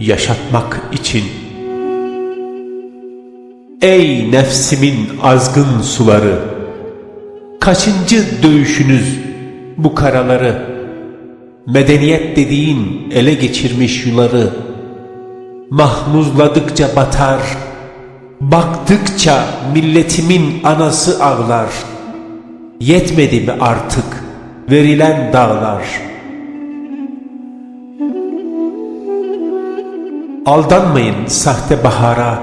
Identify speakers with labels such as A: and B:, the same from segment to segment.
A: yaşatmak için. Ey nefsimin azgın suları, kaçıncı dövüşünüz bu karaları, medeniyet dediğin ele geçirmiş yuları, mahmuzladıkça batar, baktıkça milletimin anası ağlar, yetmedi mi artık verilen dağlar?'' Aldanmayın sahte bahara,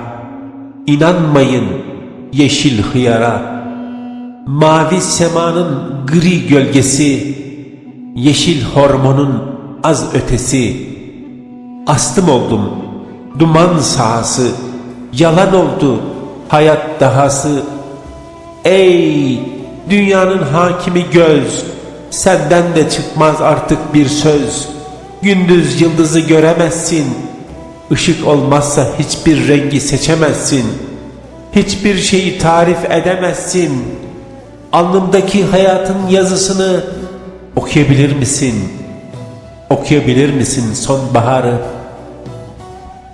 A: inanmayın yeşil hıyara. Mavi semanın gri gölgesi, yeşil hormonun az ötesi. Astım oldum, duman sahası, yalan oldu hayat dahası. Ey dünyanın hakimi göz, senden de çıkmaz artık bir söz. Gündüz yıldızı göremezsin.'' Işık olmazsa hiçbir rengi seçemezsin. Hiçbir şeyi tarif edemezsin. Alnımdaki hayatın yazısını okuyabilir misin? Okuyabilir misin sonbaharı?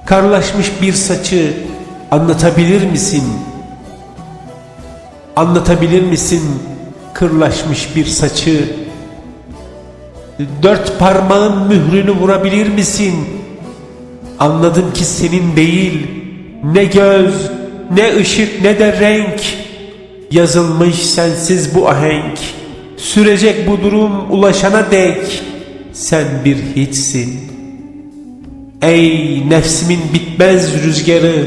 A: Karlaşmış bir saçı anlatabilir misin? Anlatabilir misin kırlaşmış bir saçı? Dört parmağın mührünü vurabilir misin?'' Anladım ki senin değil ne göz ne ışık ne de renk. Yazılmış sensiz bu ahenk Sürecek bu durum ulaşana dek. Sen bir hiçsin. Ey nefsimin bitmez rüzgarı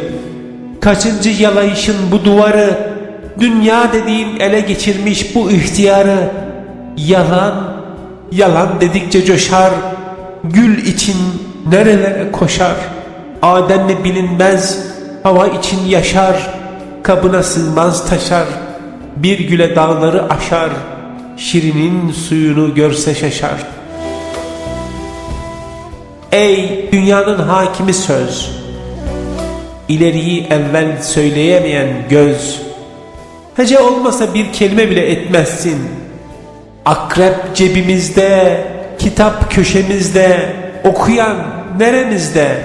A: Kaçıncı yalayışın bu duvarı? Dünya dediğin ele geçirmiş bu ihtiyarı. Yalan Yalan dedikçe coşar Gül için nerelere koşar? Adem'le bilinmez hava için yaşar Kabına sığmaz taşar. Bir güle dağları aşar Şirinin suyunu görse şaşar. Ey dünyanın hakimi söz İleriyi evvel söyleyemeyen göz. Hece olmasa bir kelime bile etmezsin. Akrep cebimizde Kitap köşemizde Okuyan neremizde?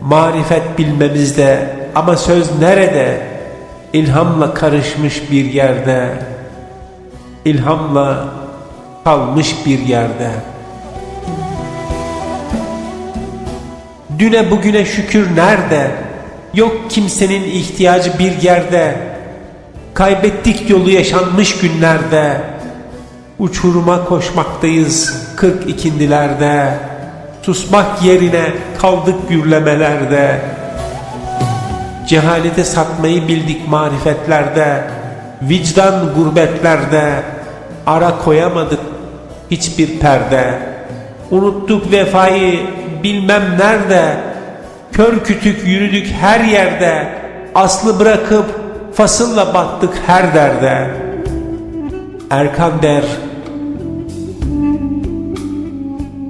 A: Marifet bilmemizde ama söz nerede? İlhamla karışmış bir yerde. İlhamla kalmış bir yerde. Düne bugüne şükür nerede? Yok kimsenin ihtiyacı bir yerde. Kaybettik yolu yaşanmış günlerde. Uçuruma koşmaktayız kırk ikindilerde. Susmak yerine kaldık gürlemelerde. Cehalete satmayı bildik marifetlerde. Vicdan gurbetlerde. Ara koyamadık hiçbir perde. Unuttuk vefayı bilmem nerede. Kör kütük yürüdük her yerde. Aslı bırakıp fasılla battık her derde. Erkan der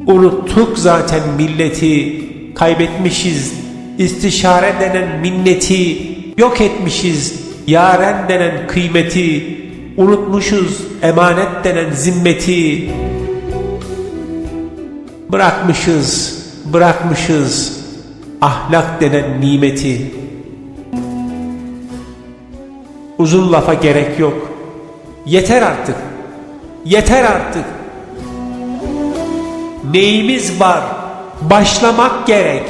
A: Unuttuk zaten milleti, kaybetmişiz istişare denen minneti, yok etmişiz yaren denen kıymeti, unutmuşuz emanet denen zimmeti. Bırakmışız, bırakmışız ahlak denen nimeti. Uzun lafa gerek yok. Yeter artık. Yeter artık. Neyimiz var? Başlamak gerek.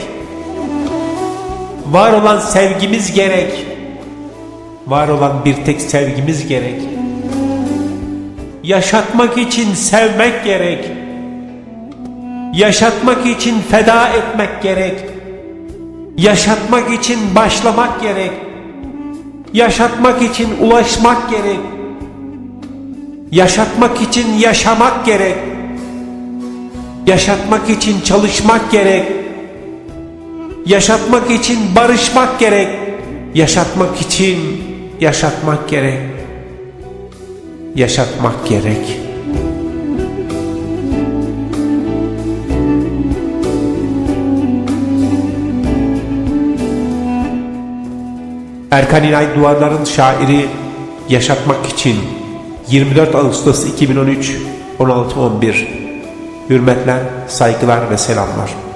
A: Var olan sevgimiz gerek. Var olan bir tek sevgimiz gerek. Yaşatmak için sevmek gerek. Yaşatmak için feda etmek gerek. Yaşatmak için başlamak gerek. Yaşatmak için ulaşmak gerek. Yaşatmak için yaşamak gerek. Yaşatmak için çalışmak gerek. Yaşatmak için barışmak gerek. Yaşatmak için yaşatmak gerek. Yaşatmak gerek. Erkan İnay Duvarların şairi yaşatmak için 24 Ağustos 2013 16.11 Hürmetler, saygılar ve selamlar.